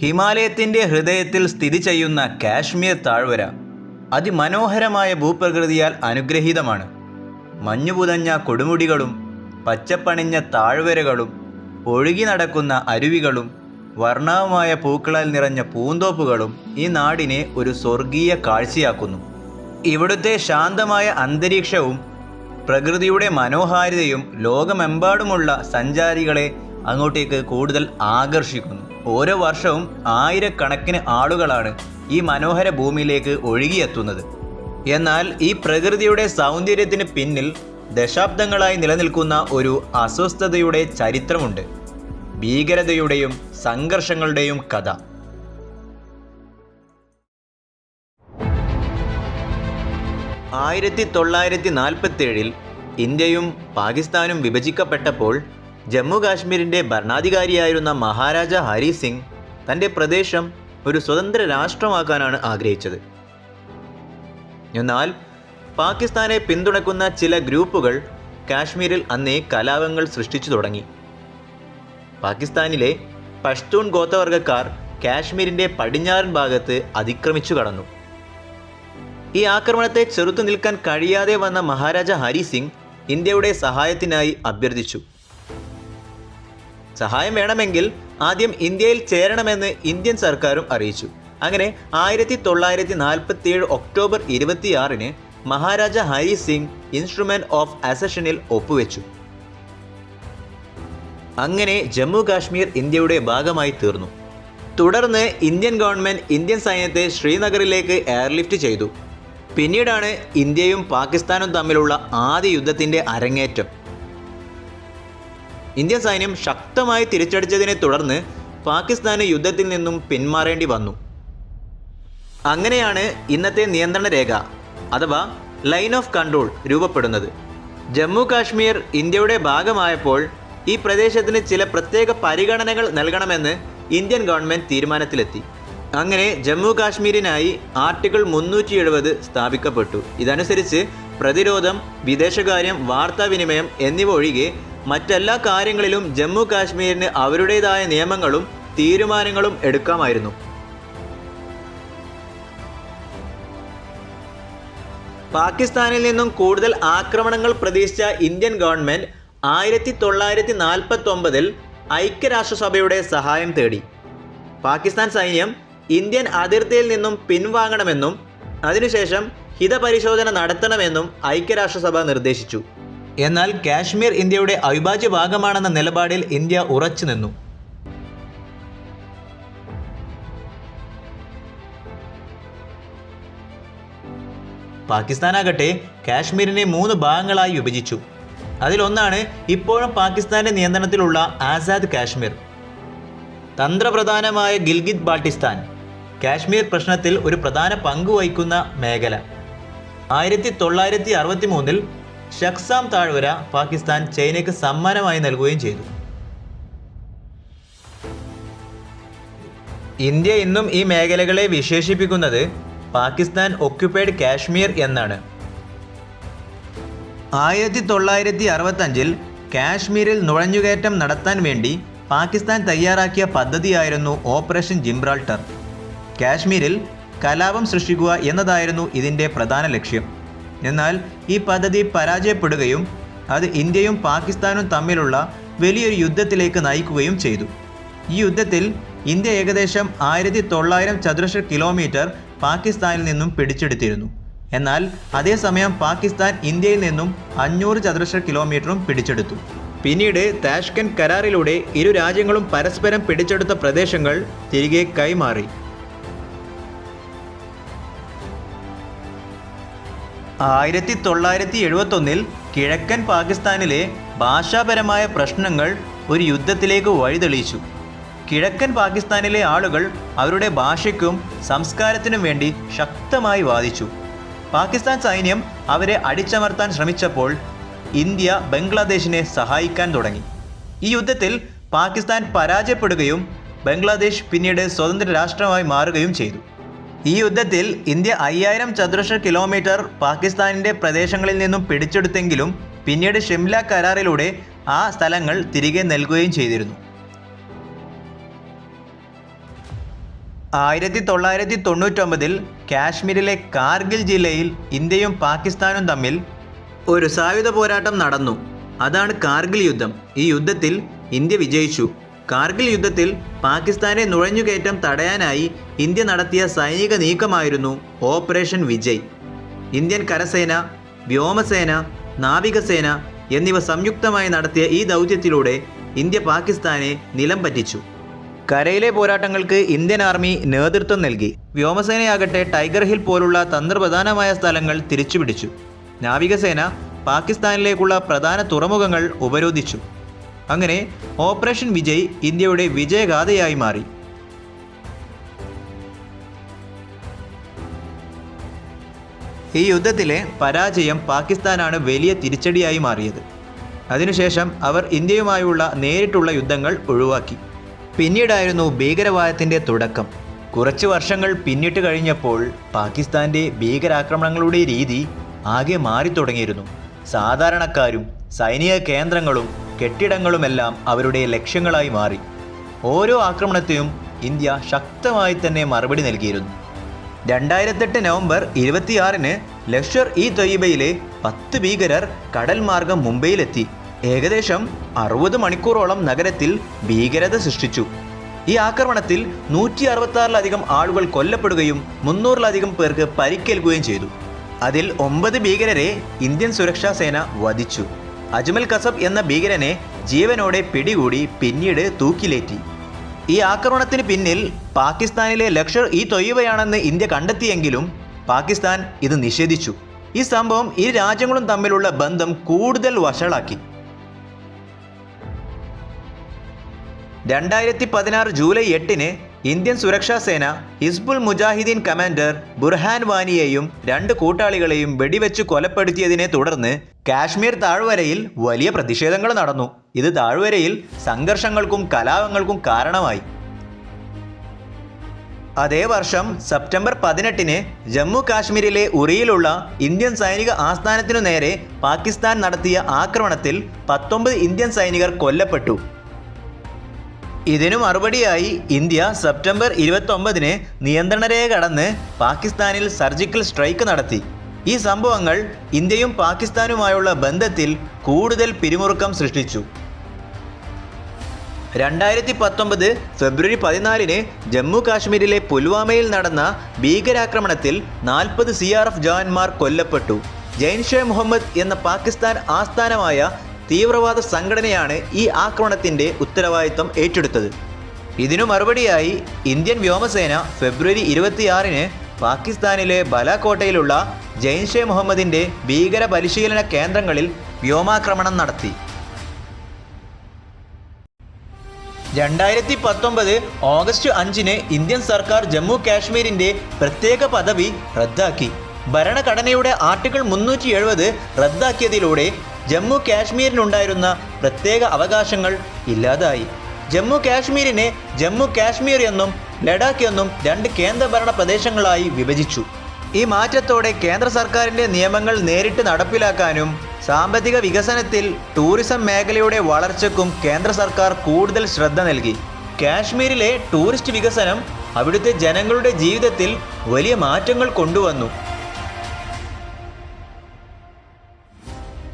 ഹിമാലയത്തിന്റെ ഹൃദയത്തിൽ സ്ഥിതി ചെയ്യുന്ന കാശ്മീർ താഴ്വര അതിമനോഹരമായ ഭൂപ്രകൃതിയാൽ അനുഗ്രഹീതമാണ്. മഞ്ഞുപുതഞ്ഞ കൊടുമുടികളും പച്ചപ്പണിഞ്ഞ താഴ്വരകളും ഒഴുകി നടക്കുന്ന അരുവികളും വർണവുമായ പൂക്കളാൽ നിറഞ്ഞ പൂന്തോപ്പുകളും ഈ നാടിനെ ഒരു സ്വർഗീയ കാഴ്ചയാക്കുന്നു. ഇവിടുത്തെ ശാന്തമായ അന്തരീക്ഷവും പ്രകൃതിയുടെ മനോഹാരിതയും ലോകമെമ്പാടുമുള്ള സഞ്ചാരികളെ അങ്ങോട്ടേക്ക് കൂടുതൽ ആകർഷിക്കുന്നു. ഓരോ വർഷവും ആയിരക്കണക്കിന് ആളുകളാണ് ഈ മനോഹര ഭൂമിയിലേക്ക് ഒഴുകിയെത്തുന്നത്. എന്നാൽ ഈ പ്രകൃതിയുടെ സൗന്ദര്യത്തിന് പിന്നിൽ ദശാബ്ദങ്ങളായി നിലനിൽക്കുന്ന ഒരു അസ്വസ്ഥതയുടെ ചരിത്രമുണ്ട്. ഭീകരതയുടെയും സംഘർഷങ്ങളുടെയും കഥ. ആയിരത്തി തൊള്ളായിരത്തി നാൽപ്പത്തേഴിൽ ഇന്ത്യയും പാകിസ്ഥാനും വിഭജിക്കപ്പെട്ടപ്പോൾ ജമ്മു കാശ്മീരിന്റെ ഭരണാധികാരിയായിരുന്ന മഹാരാജ ഹരി സിംഗ് തന്റെ പ്രദേശം ഒരു സ്വതന്ത്ര രാഷ്ട്രമാക്കാനാണ് ആഗ്രഹിച്ചത്. എന്നാൽ പാകിസ്ഥാനെ പിന്തുണക്കുന്ന ചില ഗ്രൂപ്പുകൾ കാശ്മീരിൽ അന്നേ കലാപങ്ങൾ സൃഷ്ടിച്ചു തുടങ്ങി. പാകിസ്ഥാനിലെ പഷ്തൂൺ ഗോത്രവർഗക്കാർ കാശ്മീരിന്റെ പടിഞ്ഞാറൻ ഭാഗത്ത് അതിക്രമിച്ചു കടന്നു. ഈ ആക്രമണത്തെ ചെറുത്തു നിൽക്കാൻ കഴിയാതെ വന്ന മഹാരാജ ഹരി സിംഗ് ഇന്ത്യയുടെ സഹായത്തിനായി അഭ്യർത്ഥിച്ചു. സഹായം വേണമെങ്കിൽ ആദ്യം ഇന്ത്യയിൽ ചേരണമെന്ന് ഇന്ത്യൻ സർക്കാരും അറിയിച്ചു. അങ്ങനെ ആയിരത്തി തൊള്ളായിരത്തി നാൽപ്പത്തി ഏഴ് ഒക്ടോബർ ഇരുപത്തിയാറിന് മഹാരാജ ഹരി സിംഗ് ഇൻസ്ട്രുമെന്റ് ഓഫ് അസഷനിൽ ഒപ്പുവെച്ചു. അങ്ങനെ ജമ്മു കാശ്മീർ ഇന്ത്യയുടെ ഭാഗമായി തീർന്നു. തുടർന്ന് ഇന്ത്യൻ ഗവൺമെന്റ് ഇന്ത്യൻ സൈന്യത്തെ ശ്രീനഗറിലേക്ക് എയർലിഫ്റ്റ് ചെയ്തു. പിന്നീടാണ് ഇന്ത്യയും പാകിസ്ഥാനും തമ്മിലുള്ള ആദ്യ യുദ്ധത്തിന്റെ അരങ്ങേറ്റം. ഇന്ത്യൻ സൈന്യം ശക്തമായി തിരിച്ചടിച്ചതിനെ തുടർന്ന് പാകിസ്ഥാന് യുദ്ധത്തിൽ നിന്നും പിന്മാറേണ്ടി വന്നു. അങ്ങനെയാണ് ഇന്നത്തെ നിയന്ത്രണ രേഖ അഥവാ ലൈൻ ഓഫ് കൺട്രോൾ രൂപപ്പെടുന്നത്. ജമ്മു കാശ്മീർ ഇന്ത്യയുടെ ഭാഗമായപ്പോൾ ഈ പ്രദേശത്തിന് ചില പ്രത്യേക പരിഗണനകൾ നൽകണമെന്ന് ഇന്ത്യൻ ഗവൺമെന്റ് തീരുമാനത്തിലെത്തി. അങ്ങനെ ജമ്മു കാശ്മീരിനായി ആർട്ടിക്കിൾ മുന്നൂറ്റി എഴുപത് സ്ഥാപിക്കപ്പെട്ടു. ഇതനുസരിച്ച് പ്രതിരോധം വിദേശകാര്യം വാർത്താവിനിമയം എന്നിവ ഒഴികെ മറ്റെല്ലാ കാര്യങ്ങളിലും ജമ്മു കാശ്മീരിന് അവരുടേതായ നിയമങ്ങളും തീരുമാനങ്ങളും എടുക്കാമായിരുന്നു. പാകിസ്ഥാനിൽ നിന്നും കൂടുതൽ ആക്രമണങ്ങൾ പ്രതീക്ഷിച്ച ഇന്ത്യൻ ഗവൺമെന്റ് ആയിരത്തി തൊള്ളായിരത്തി നാൽപ്പത്തി ഒമ്പതിൽ ഐക്യരാഷ്ട്രസഭയുടെ സഹായം തേടി. പാകിസ്ഥാൻ സൈന്യം ഇന്ത്യൻ അതിർത്തിയിൽ നിന്നും പിൻവാങ്ങണമെന്നും അതിനുശേഷം ഹിതപരിശോധന നടത്തണമെന്നും ഐക്യരാഷ്ട്രസഭ നിർദ്ദേശിച്ചു. എന്നാൽ കാശ്മീർ ഇന്ത്യയുടെ അവിഭാജ്യ ഭാഗമാണെന്ന നിലപാടിൽ ഇന്ത്യ ഉറച്ചു നിന്നു. പാകിസ്ഥാനാകട്ടെ കാശ്മീരിനെ മൂന്ന് ഭാഗങ്ങളായി വിഭജിച്ചു. അതിലൊന്നാണ് ഇപ്പോഴും പാകിസ്ഥാന്റെ നിയന്ത്രണത്തിലുള്ള ആസാദ് കാശ്മീർ. തന്ത്രപ്രധാനമായ ഗിൽഗിത് ബാൾട്ടിസ്ഥാൻ കാശ്മീർ പ്രശ്നത്തിൽ ഒരു പ്രധാന പങ്ക് വഹിക്കുന്ന മേഖല. ആയിരത്തി തൊള്ളായിരത്തി അറുപത്തി മൂന്നിൽ ഷക്സാം താഴ്വര പാകിസ്ഥാൻ ചൈനയ്ക്ക് സമ്മാനമായി നൽകുകയും ചെയ്തു. ഇന്ത്യ ഇന്നും ഈ മേഖലകളെ വിശേഷിപ്പിക്കുന്നത് പാകിസ്ഥാൻ ഒക്യുപ്പൈഡ് കാശ്മീർ എന്നാണ്. ആയിരത്തി തൊള്ളായിരത്തി അറുപത്തഞ്ചിൽ കാശ്മീരിൽ നുഴഞ്ഞുകയറ്റം നടത്താൻ വേണ്ടി പാകിസ്ഥാൻ തയ്യാറാക്കിയ പദ്ധതിയായിരുന്നു ഓപ്പറേഷൻ ജിംബ്രാൾട്ടർ. കാശ്മീരിൽ കലാപം സൃഷ്ടിക്കുക എന്നതായിരുന്നു ഇതിന്റെ പ്രധാന ലക്ഷ്യം. എന്നാൽ ഈ പദ്ധതി പരാജയപ്പെടുകയും അത് ഇന്ത്യയും പാകിസ്ഥാനും തമ്മിലുള്ള വലിയൊരു യുദ്ധത്തിലേക്ക് നയിക്കുകയും ചെയ്തു. ഈ യുദ്ധത്തിൽ ഇന്ത്യ ഏകദേശം ആയിരത്തി തൊള്ളായിരം ചതുരശ്ര കിലോമീറ്റർ പാകിസ്ഥാനിൽ നിന്നും പിടിച്ചെടുത്തിരുന്നു. എന്നാൽ അതേസമയം പാകിസ്ഥാൻ ഇന്ത്യയിൽ നിന്നും അഞ്ഞൂറ് ചതുരശ്ര കിലോമീറ്ററും പിടിച്ചെടുത്തു. പിന്നീട് താഷ്കൻ കരാറിലൂടെ ഇരു രാജ്യങ്ങളും പരസ്പരം പിടിച്ചെടുത്ത പ്രദേശങ്ങൾ തിരികെ കൈമാറി. ആയിരത്തി തൊള്ളായിരത്തി എഴുപത്തൊന്നിൽ കിഴക്കൻ പാകിസ്ഥാനിലെ ഭാഷാപരമായ പ്രശ്നങ്ങൾ ഒരു യുദ്ധത്തിലേക്ക് വഴിതെളിയിച്ചു. കിഴക്കൻ പാകിസ്ഥാനിലെ ആളുകൾ അവരുടെ ഭാഷയ്ക്കും സംസ്കാരത്തിനും വേണ്ടി ശക്തമായി വാദിച്ചു. പാകിസ്ഥാൻ സൈന്യം അവരെ അടിച്ചമർത്താൻ ശ്രമിച്ചപ്പോൾ ഇന്ത്യ ബംഗ്ലാദേശിനെ സഹായിക്കാൻ തുടങ്ങി. ഈ യുദ്ധത്തിൽ പാകിസ്ഥാൻ പരാജയപ്പെടുകയും ബംഗ്ലാദേശ് പിന്നീട് സ്വതന്ത്ര രാഷ്ട്രമായി മാറുകയും ചെയ്തു. ഈ യുദ്ധത്തിൽ ഇന്ത്യ അയ്യായിരം ചതുരശ്ര കിലോമീറ്റർ പാകിസ്ഥാനിന്റെ പ്രദേശങ്ങളിൽ നിന്നും പിടിച്ചെടുത്തെങ്കിലും പിന്നീട് ഷിംല കരാറിലൂടെ ആ സ്ഥലങ്ങൾ തിരികെ നൽകുകയും ചെയ്തിരുന്നു. ആയിരത്തി തൊള്ളായിരത്തി തൊണ്ണൂറ്റൊമ്പതിൽ കാശ്മീരിലെ കാർഗിൽ ജില്ലയിൽ ഇന്ത്യയും പാകിസ്ഥാനും തമ്മിൽ ഒരു സായുധ പോരാട്ടം നടന്നു. അതാണ് കാർഗിൽ യുദ്ധം. ഈ യുദ്ധത്തിൽ ഇന്ത്യ വിജയിച്ചു. കാർഗിൽ യുദ്ധത്തിൽ പാകിസ്ഥാനെ നുഴഞ്ഞുകയറ്റം തടയാനായി ഇന്ത്യ നടത്തിയ സൈനിക നീക്കമായിരുന്നു ഓപ്പറേഷൻ വിജയ്. ഇന്ത്യൻ കരസേന വ്യോമസേന നാവികസേന എന്നിവ സംയുക്തമായി നടത്തിയ ഈ ദൗത്യത്തിലൂടെ ഇന്ത്യ പാകിസ്ഥാനെ നിലം പറ്റിച്ചു. കരയിലെ പോരാട്ടങ്ങൾക്ക് ഇന്ത്യൻ ആർമി നേതൃത്വം നൽകി. വ്യോമസേനയാകട്ടെ ടൈഗർ ഹിൽ പോലുള്ള തന്ത്രപ്രധാനമായ സ്ഥലങ്ങൾ തിരിച്ചുപിടിച്ചു. നാവികസേന പാകിസ്ഥാനിലേക്കുള്ള പ്രധാന തുറമുഖങ്ങൾ ഉപരോധിച്ചു. അങ്ങനെ ഓപ്പറേഷൻ വിജയ് ഇന്ത്യയുടെ വിജയഗാഥയായി മാറി. ഈ യുദ്ധത്തിലെ പരാജയം പാകിസ്ഥാനാണ് വലിയ തിരിച്ചടിയായി മാറിയത്. അതിനുശേഷം അവർ ഇന്ത്യയുമായുള്ള നേരിട്ടുള്ള യുദ്ധങ്ങൾ ഒഴിവാക്കി. പിന്നീടായിരുന്നു ഭീകരവാദത്തിന്റെ തുടക്കം. കുറച്ച് വർഷങ്ങൾ പിന്നിട്ട് കഴിഞ്ഞപ്പോൾ പാകിസ്ഥാന്റെ ഭീകരാക്രമണങ്ങളുടെ രീതി ആകെ മാറി തുടങ്ങിയിരുന്നു സാധാരണക്കാരും സൈനിക കേന്ദ്രങ്ങളും കെട്ടിടങ്ങളുമെല്ലാം അവരുടെ ലക്ഷ്യങ്ങളായി മാറി. ഓരോ ആക്രമണത്തിനും ഇന്ത്യ ശക്തമായി തന്നെ മറുപടി നൽകിയിരുന്നു. രണ്ടായിരത്തെട്ട് നവംബർ ഇരുപത്തിയാറിന് ലഷ്കർ ഇ തൊയ്ബയിലെ പത്ത് ഭീകരർ കടൽ മാർഗം മുംബൈയിലെത്തി. ഏകദേശം അറുപത് മണിക്കൂറോളം നഗരത്തിൽ ഭീകരത സൃഷ്ടിച്ചു. ഈ ആക്രമണത്തിൽ നൂറ്റി അറുപത്താറിലധികം ആളുകൾ കൊല്ലപ്പെടുകയും മുന്നൂറിലധികം പേർക്ക് പരിക്കേൽക്കുകയും ചെയ്തു. അതിൽ ഒമ്പത് ഭീകരരെ ഇന്ത്യൻ സുരക്ഷാ സേന വധിച്ചു. അജ്മൽ കസബ് എന്ന ഭീകരനെ ജീവനോടെ പിടികൂടി പിന്നീട് തൂക്കിലേറ്റി. ഈ ആക്രമണത്തിന് പിന്നിൽ പാകിസ്ഥാനിലെ ലക്ഷർ ഈ തൊയ്യുവയാണെന്ന് ഇന്ത്യ കണ്ടെത്തിയെങ്കിലും പാകിസ്ഥാൻ ഇത് നിഷേധിച്ചു. ഈ സംഭവം ഇരു രാജ്യങ്ങളും തമ്മിലുള്ള ബന്ധം കൂടുതൽ വഷളാക്കി. രണ്ടായിരത്തി പതിനാറ് ജൂലൈ എട്ടിന് ഇന്ത്യൻ സുരക്ഷാ സേന ഹിസ്ബുൾ മുജാഹിദീൻ കമാൻഡർ ബുർഹാൻ വാനിയെയും രണ്ട് കൂട്ടാളികളെയും വെടിവെച്ച് കൊലപ്പെടുത്തിയതിനെ തുടർന്ന് കാശ്മീർ താഴ്വരയിൽ വലിയ പ്രതിഷേധങ്ങൾ നടന്നു. ഇത് താഴ്വരയിൽ സംഘർഷങ്ങൾക്കും കലാപങ്ങൾക്കും കാരണമായി. അതേ വർഷം സെപ്റ്റംബർ പതിനെട്ടിന് ജമ്മു കാശ്മീരിലെ ഉറിയിലുള്ള ഇന്ത്യൻ സൈനിക ആസ്ഥാനത്തിനു നേരെ പാകിസ്ഥാൻ നടത്തിയ ആക്രമണത്തിൽ പത്തൊമ്പത് ഇന്ത്യൻ സൈനികർ കൊല്ലപ്പെട്ടു. ഇതിനു മറുപടിയായി ഇന്ത്യ സെപ്റ്റംബർ ഇരുപത്തൊമ്പതിന് നിയന്ത്രണരേഖ കടന്ന് പാകിസ്ഥാനിൽ സർജിക്കൽ സ്ട്രൈക്ക് നടത്തി. ഈ സംഭവങ്ങൾ ഇന്ത്യയും പാകിസ്ഥാനുമായുള്ള ബന്ധത്തിൽ കൂടുതൽ പിരിമുറുക്കം സൃഷ്ടിച്ചു. രണ്ടായിരത്തി പത്തൊമ്പത് ഫെബ്രുവരി പതിനാലിന് ജമ്മു കാശ്മീരിലെ പുൽവാമയിൽ നടന്ന ഭീകരാക്രമണത്തിൽ നാൽപ്പത് സി ആർ എഫ് ജവാന്മാർ കൊല്ലപ്പെട്ടു. ജെയ്ൻഷെ മുഹമ്മദ് എന്ന പാകിസ്ഥാൻ ആസ്ഥാനമായ തീവ്രവാദ സംഘടനയാണ് ഈ ആക്രമണത്തിന്റെ ഉത്തരവാദിത്തം ഏറ്റെടുത്തത്. ഇതിനു മറുപടിയായി ഇന്ത്യൻ വ്യോമസേന ഫെബ്രുവരി ഇരുപത്തിയാറിന് പാകിസ്ഥാനിലെ ബലാക്കോട്ടയിലുള്ള ജെയ്ഷെ മുഹമ്മദിന്റെ ഭീകര പരിശീലന കേന്ദ്രങ്ങളിൽ വ്യോമാക്രമണം നടത്തി. രണ്ടായിരത്തി പത്തൊമ്പത് ഓഗസ്റ്റ് അഞ്ചിന് ഇന്ത്യൻ സർക്കാർ ജമ്മു കാശ്മീരിന്റെ പ്രത്യേക പദവി റദ്ദാക്കി. ഭരണഘടനയുടെ ആർട്ടിക്കിൾ മുന്നൂറ്റി എഴുപത് റദ്ദാക്കിയതിലൂടെ ജമ്മു കാശ്മീരിനുണ്ടായിരുന്ന പ്രത്യേക അവകാശങ്ങൾ ഇല്ലാതായി. ജമ്മു കാശ്മീരിനെ ജമ്മു കാശ്മീർ എന്നും ലഡാക്ക് എന്നും രണ്ട് കേന്ദ്രഭരണ പ്രദേശങ്ങളായി വിഭജിച്ചു. ഈ മാറ്റത്തോടെ കേന്ദ്ര സർക്കാരിന്റെ നിയമങ്ങൾ നേരിട്ട് നടപ്പിലാക്കാനും സാമ്പത്തിക വികസനത്തിൽ ടൂറിസം മേഖലയുടെ വളർച്ചയ്ക്കും കേന്ദ്ര സർക്കാർ കൂടുതൽ ശ്രദ്ധ നൽകി. കാശ്മീരിലെ ടൂറിസ്റ്റ് വികസനം അവിടുത്തെ ജനങ്ങളുടെ ജീവിതത്തിൽ വലിയ മാറ്റങ്ങൾ കൊണ്ടുവന്നു.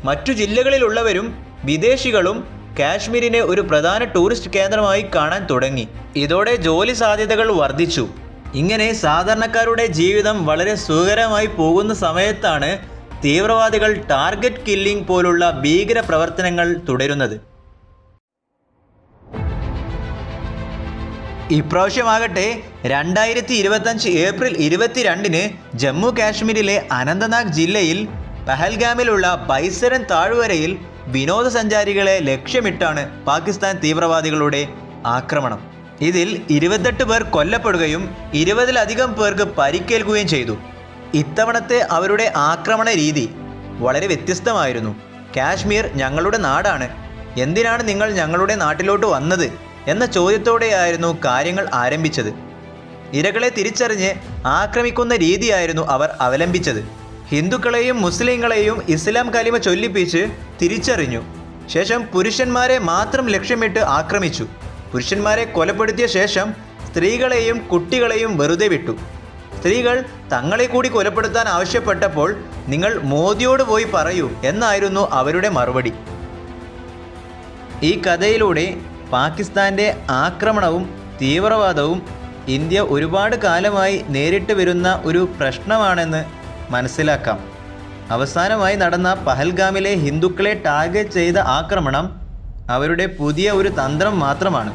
മറ്റു ജില്ലകളിലുള്ളവരും വിദേശികളും കാശ്മീരിനെ ഒരു പ്രധാന ടൂറിസ്റ്റ് കേന്ദ്രമായി കാണാൻ തുടങ്ങി. ഇതോടെ ജോലി സാധ്യതകൾ വർദ്ധിച്ചു. ഇങ്ങനെ സാധാരണക്കാരുടെ ജീവിതം വളരെ സുഖകരമായി പോകുന്ന സമയത്താണ് തീവ്രവാദികൾ ടാർഗറ്റ് കില്ലിംഗ് പോലുള്ള ഭീകര പ്രവർത്തനങ്ങൾ തുടരുന്നത്. ഇപ്രാവശ്യമാകട്ടെ രണ്ടായിരത്തി ഇരുപത്തഞ്ച് ഏപ്രിൽ ഇരുപത്തിരണ്ടിന് ജമ്മു കാശ്മീരിലെ അനന്തനാഗ് ജില്ലയിൽ പഹൽഗാമിലുള്ള ബൈസരൻ താഴ്വരയിൽ വിനോദസഞ്ചാരികളെ ലക്ഷ്യമിട്ടാണ് പാകിസ്ഥാൻ തീവ്രവാദികളുടെ ആക്രമണം. ഇതിൽ ഇരുപത്തെട്ട് പേർ കൊല്ലപ്പെടുകയും ഇരുപതിലധികം പേർക്ക് പരിക്കേൽക്കുകയും ചെയ്തു. ഇത്തവണത്തെ അവരുടെ ആക്രമണ രീതി വളരെ വ്യത്യസ്തമായിരുന്നു. കാശ്മീർ ഞങ്ങളുടെ നാടാണ്. എന്തിനാണ് നിങ്ങൾ ഞങ്ങളുടെ നാട്ടിലോട്ട് വന്നത്? എന്ന ചോദ്യത്തോടെയായിരുന്നു കാര്യങ്ങൾ ആരംഭിച്ചത്. ഇരകളെ തിരിച്ചറിഞ്ഞ് ആക്രമിക്കുന്ന രീതിയായിരുന്നു അവർ അവലംബിച്ചത്. ഹിന്ദുക്കളെയും മുസ്ലിങ്ങളെയും ഇസ്ലാം കലിമ ചൊല്ലിപ്പിച്ച് തിരിച്ചറിഞ്ഞു. ശേഷം പുരുഷന്മാരെ മാത്രം ലക്ഷ്യമിട്ട് ആക്രമിച്ചു. പുരുഷന്മാരെ കൊലപ്പെടുത്തിയ ശേഷം സ്ത്രീകളെയും കുട്ടികളെയും വെറുതെ വിട്ടു. സ്ത്രീകൾ തങ്ങളെ കൂടി കൊലപ്പെടുത്താൻ ആവശ്യപ്പെട്ടപ്പോൾ നിങ്ങൾ മോദിയോട് പോയി പറയൂ എന്നായിരുന്നു അവരുടെ മറുപടി. ഈ കഥയിലൂടെ പാകിസ്ഥാന്റെ ആക്രമണവും തീവ്രവാദവും ഇന്ത്യ ഒരുപാട് കാലമായി നേരിട്ട് വരുന്ന ഒരു പ്രശ്നമാണെന്ന് മനസ്സിലാക്കാം. അവസാനമായി നടന്ന പഹൽഗാമിലെ ഹിന്ദുക്കളെ ടാർഗറ്റ് ചെയ്ത ആക്രമണം അവരുടെ പുതിയ ഒരു തന്ത്രം മാത്രമാണ്.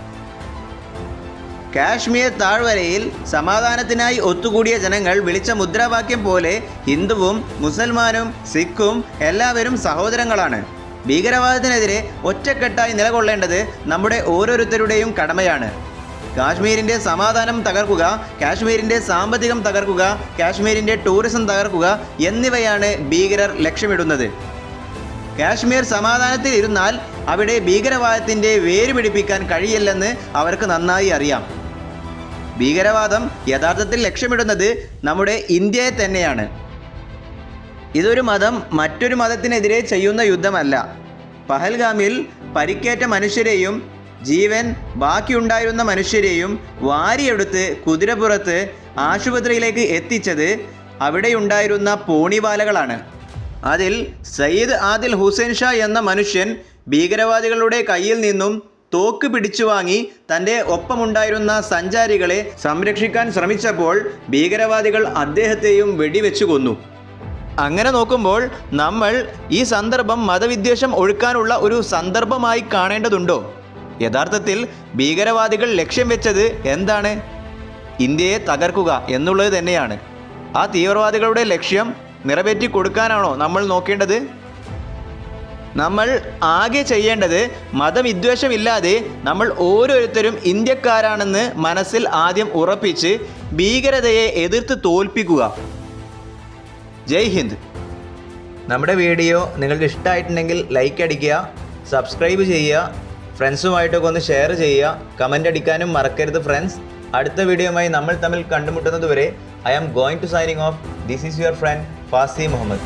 കാശ്മീർ താഴ്വരയിൽ സമാധാനത്തിനായി ഒത്തുകൂടിയ ജനങ്ങൾ വിളിച്ച മുദ്രാവാക്യം പോലെ ഹിന്ദുവും മുസൽമാനും സിഖും എല്ലാവരും സഹോദരങ്ങളാണ്. ഭീകരവാദത്തിനെതിരെ ഒറ്റക്കെട്ടായി നിലകൊള്ളേണ്ടത് നമ്മുടെ ഓരോരുത്തരുടെയും കടമയാണ്. കാശ്മീരിന്റെ സമാധാനം തകർക്കുക കാശ്മീരിന്റെ സാമ്പത്തികം തകർക്കുക കാശ്മീരിന്റെ ടൂറിസം തകർക്കുക എന്നിവയാണ് ഭീകരർ ലക്ഷ്യമിടുന്നത്. കാശ്മീർ സമാധാനത്തിൽ ഇരുന്നാൽ അവിടെ ഭീകരവാദത്തിന്റെ വേര് പിടിപ്പിക്കാൻ കഴിയില്ലെന്ന് അവർക്ക് നന്നായി അറിയാം. ഭീകരവാദം യഥാർത്ഥത്തിൽ ലക്ഷ്യമിടുന്നത് നമ്മുടെ ഇന്ത്യയെ തന്നെയാണ്. ഇതൊരു മതം മറ്റൊരു മതത്തിനെതിരെ ചെയ്യുന്ന യുദ്ധമല്ല. പഹൽഗാമിൽ പരിക്കേറ്റ മനുഷ്യരെയും ജീവൻ ബാക്കിയുണ്ടായിരുന്ന മനുഷ്യരെയും വാരിയെടുത്ത് കുതിരപ്പുറത്ത് ആശുപത്രിയിലേക്ക് എത്തിച്ചത് അവിടെയുണ്ടായിരുന്ന പോണിവാലകളാണ്. അതിൽ സയ്യിദ് ആദിൽ ഹുസൈൻ ഷാ എന്ന മനുഷ്യൻ ഭീകരവാദികളുടെ കയ്യിൽ നിന്നും തോക്ക് പിടിച്ചു വാങ്ങി തന്റെ ഒപ്പമുണ്ടായിരുന്ന സഞ്ചാരികളെ സംരക്ഷിക്കാൻ ശ്രമിച്ചപ്പോൾ ഭീകരവാദികൾ അദ്ദേഹത്തെയും വെടിവെച്ചു കൊന്നു. അങ്ങനെ നോക്കുമ്പോൾ നമ്മൾ ഈ സന്ദർഭം മതവിദ്വേഷം ഒഴുക്കാനുള്ള ഒരു സന്ദർഭമായി കാണേണ്ടതുണ്ടോ? യഥാർത്ഥത്തിൽ ഭീകരവാദികൾ ലക്ഷ്യം വെച്ചത് എന്താണ്? ഇന്ത്യയെ തകർക്കുക എന്നുള്ളത് തന്നെയാണ്. ആ തീവ്രവാദികളുടെ ലക്ഷ്യം നിറവേറ്റി കൊടുക്കാനാണോ നമ്മൾ നോക്കേണ്ടത്? നമ്മൾ ആകെ ചെയ്യേണ്ടത് മതവിദ്വേഷമില്ലാതെ നമ്മൾ ഓരോരുത്തരും ഇന്ത്യക്കാരാണെന്ന് മനസ്സിൽ ആദ്യം ഉറപ്പിച്ച് ഭീകരതയെ എതിർത്ത് തോൽപ്പിക്കുക. ജയ് ഹിന്ദ്. നമ്മുടെ വീഡിയോ നിങ്ങൾക്ക് ഇഷ്ടമായിട്ടുണ്ടെങ്കിൽ ലൈക്ക് അടിക്കുക സബ്സ്ക്രൈബ് ചെയ്യുക ഫ്രണ്ട്സുമായിട്ടൊക്കെ ഒന്ന് ഷെയർ ചെയ്യുക. കമന്റ് അടിക്കാനും മറക്കരുത് ഫ്രണ്ട്സ് അടുത്ത വീഡിയോയുമായി നമ്മൾ തമ്മിൽ കണ്ടുമുട്ടുന്നതുവരെ I am going to signing off this is your friend Fasi Muhammad